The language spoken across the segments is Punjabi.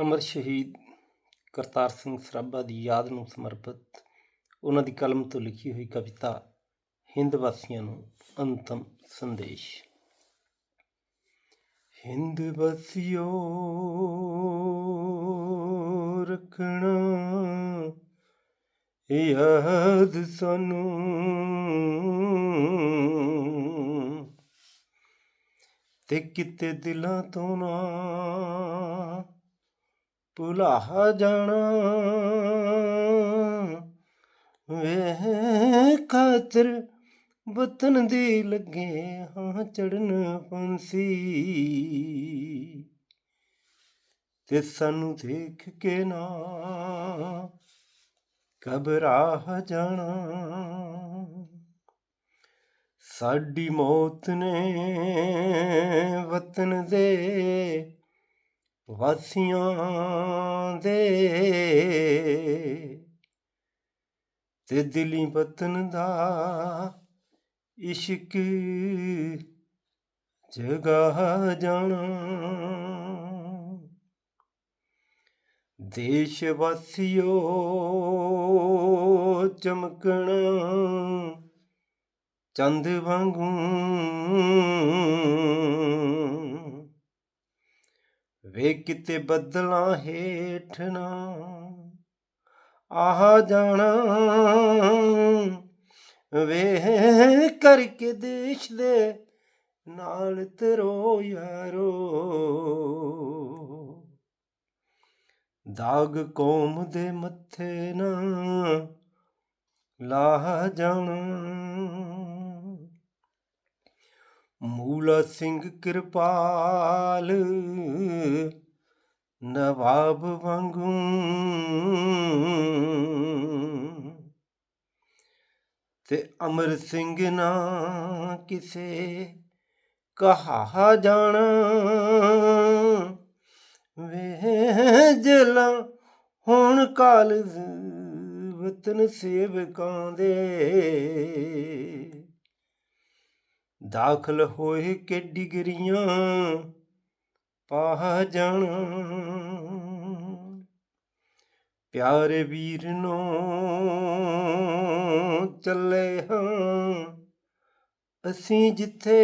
ਅਮਰ ਸ਼ਹੀਦ ਕਰਤਾਰ ਸਿੰਘ ਸਰਾਭਾ ਦੀ ਯਾਦ ਨੂੰ ਸਮਰਪਿਤ ਉਹਨਾਂ ਦੀ ਕਲਮ ਤੋਂ ਲਿਖੀ ਹੋਈ ਕਵਿਤਾ, ਹਿੰਦ ਵਾਸੀਆਂ ਨੂੰ ਅੰਤਮ ਸੰਦੇਸ਼। ਹਿੰਦ ਵਾਸੀਓ, ਰੱਖਣਾ ਯਾਦ ਸਾਨੂੰ। ਤੇ ਕਿਤੇ ਦਿਲਾਂ ਤੋਂ ਨਾ ਭੁਲਾ ਜਾਣਾ। ਵੇ ਖਾਤਰ ਵਤਨ ਦੀ ਲੱਗੇ ਹਾਂ ਚੜਨ ਪੰਸੀ। ਤੇ ਸਾਨੂੰ ਦੇਖ ਕੇ ਨਾ ਘਬਰਾ ਜਾਣਾ। ਸਾਡੀ ਮੌਤ ਨੇ ਵਤਨ ਦੇ ਵਾਸੀਆਂ ਦੇ ਤੇ ਦਿਲੀ ਵਤਨ ਦਾ ਇਸ਼ਕ ਜਗਾ ਜਾਣਾ। ਦੇਸ਼ ਵਾਸੀਓ ਚਮਕਣਾ ਚੰਦ ਵਾਂਗੂ ਵੇ ਕਿਤੇ ਬੱਦਲਾਂ ਹੇਠ ਨਾ ਆਹ ਜਾਣਾ ਵੇ ਕਰਕੇ ਦੇਸ਼ ਦੇ ਨਾਲ ਤਰੋ ਯਾਰੋ। ਦਾਗ ਕੌਮ ਦੇ ਮੱਥੇ ਨਾ ਲਾਹ ਜਾਣਾ। ਮੂਲਾ ਸਿੰਘ ਕਿਰਪਾਲ, ਨਵਾਬ ਵਾਂਗੂ। ਤੇ ਅਮਰ ਸਿੰਘ ਨਾ ਕਿਸੇ ਕਹਾ ਜਾਣਾ। ਵੇ ਜਲਾ ਹੁਣ ਕਾਲਜ ਵਤਨ ਸੇਵਕਾਂ ਦੇ। ਦਾਖਲ ਹੋਏ ਕਿ ਡਿਗਰੀਆਂ ਪਾ ਜਾਣਾ। ਪਿਆਰੇ ਵੀਰ ਨੂੰ ਚੱਲੇ ਹਾਂ। ਅਸੀਂ ਜਿੱਥੇ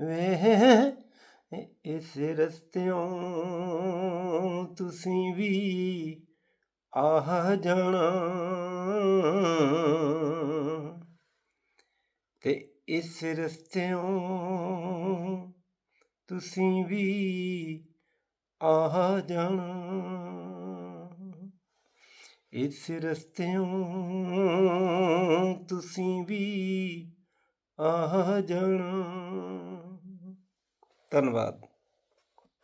ਵੇ ਇਸ ਰਸਤਿਓਂ ਤੁਸੀਂ ਵੀ ਆਹ ਜਾਣਾ। ਤੇ ਇਸ ਰਸਤਿਓਂ ਤੁਸੀਂ ਵੀ ਆ ਜਾਣਾ। ਇਸ ਰਸਤਿਓਂ ਤੁਸੀਂ ਵੀ ਆ ਜਾਣਾ। ਧੰਨਵਾਦ।